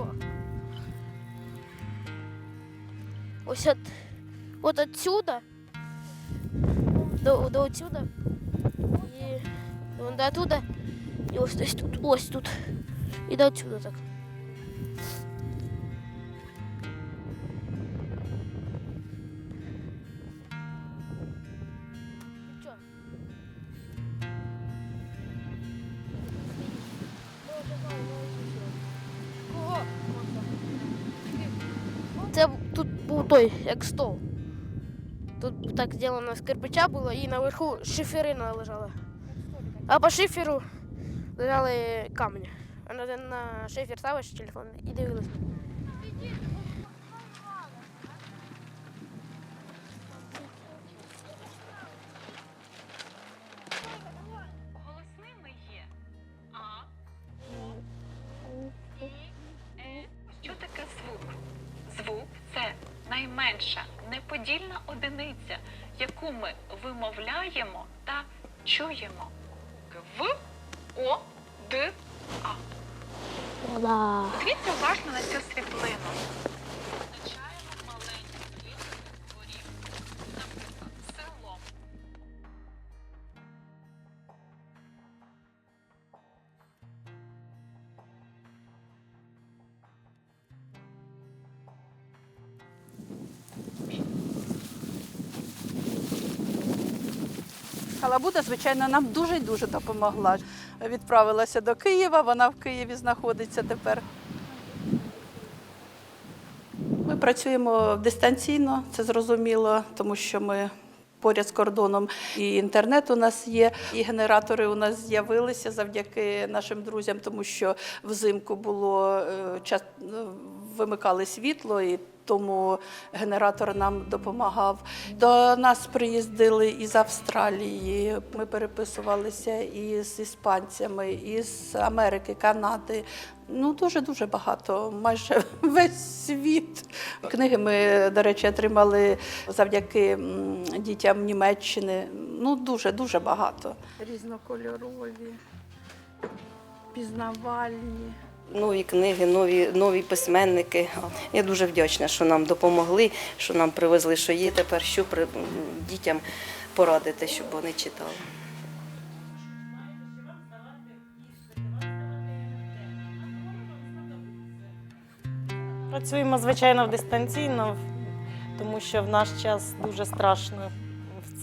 О. Ось от, от отсюда до, до отсюда и вон до оттуда и ось, ось тут, ось тут и до отсюда так. Той, як стол. Тут так зроблено з кирпича було і наверху шиферина лежала. А по шиферу лежали камні. А на шифер ставиш телефон і дивилась. Найменша неподільна одиниця, яку ми вимовляємо та чуємо. В, О, Д, А. Дивіться уважно на цю світлину. Халабуда, звичайно, нам дуже дуже допомогла. Відправилася до Києва, вона в Києві знаходиться тепер. Ми працюємо дистанційно, це зрозуміло, тому що ми поряд з кордоном і інтернет у нас є, і генератори у нас з'явилися завдяки нашим друзям, тому що взимку було е, час вимикали світло і. Тому генератор нам допомагав. До нас приїздили із Австралії. Ми переписувалися із іспанцями, із Америки, Канади. Ну дуже дуже багато. Майже весь світ. Книги ми, до речі, отримали завдяки дітям Німеччини. Ну дуже дуже багато. Різнокольорові, пізнавальні. Нові книги, нові, нові письменники. Я дуже вдячна, що нам допомогли, що нам привезли, що є тепер, що при, дітям порадити, щоб вони читали. Працюємо, звичайно, дистанційно, тому що в наш час дуже страшно.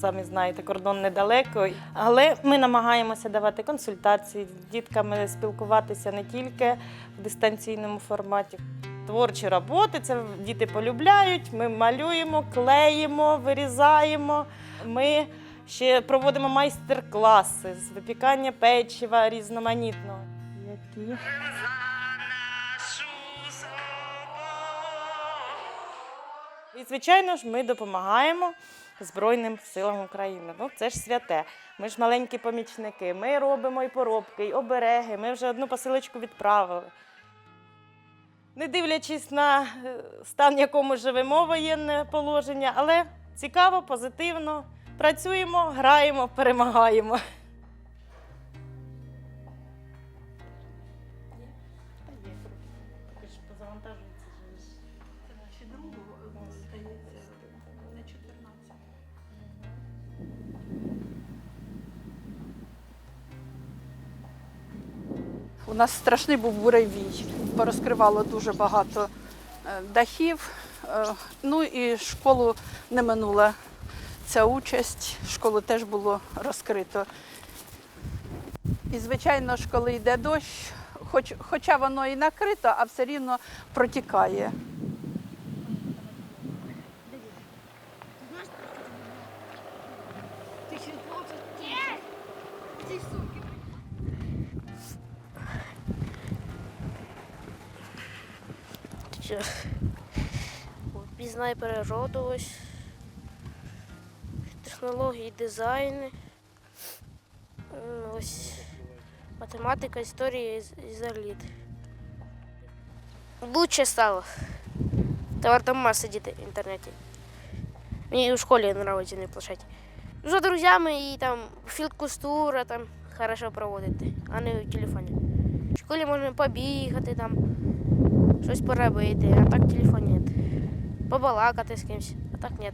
Самі знаєте, кордон недалеко. Але ми намагаємося давати консультації з дітками, спілкуватися не тільки в дистанційному форматі. Творчі роботи це діти полюбляють. Ми малюємо, клеїмо, вирізаємо. Ми ще проводимо майстер-класи з випікання печива різноманітного. Які? І, звичайно ж, ми допомагаємо Збройним силам України. Ну, це ж святе. Ми ж маленькі помічники. Ми робимо і поробки, і обереги. Ми вже одну посилочку відправили. Не дивлячись на е, стан, в якому живемо, воєнне положення, але цікаво, позитивно. Працюємо, граємо, перемагаємо. У нас страшний був буревій, порозкривало дуже багато е, дахів. Е, Ну і школу не минула ця участь. Школу теж було розкрито. І, звичайно ж, коли йде дощ, хоч, хоча воно і накрито, а все рівно протікає. Що? От, Пізнай природу ось. Технології, дизайни. Ось математика, історія і заліт. Лучше стало. Тепер дома сидіти в інтернеті. Мені і в школі подобається не площадь. За друзями і там філкустура там хорошо проводити, а не в телефоні. В школі можна побігати там, щось поробити, а так телефон нет. побалакати з кимось. А так ні.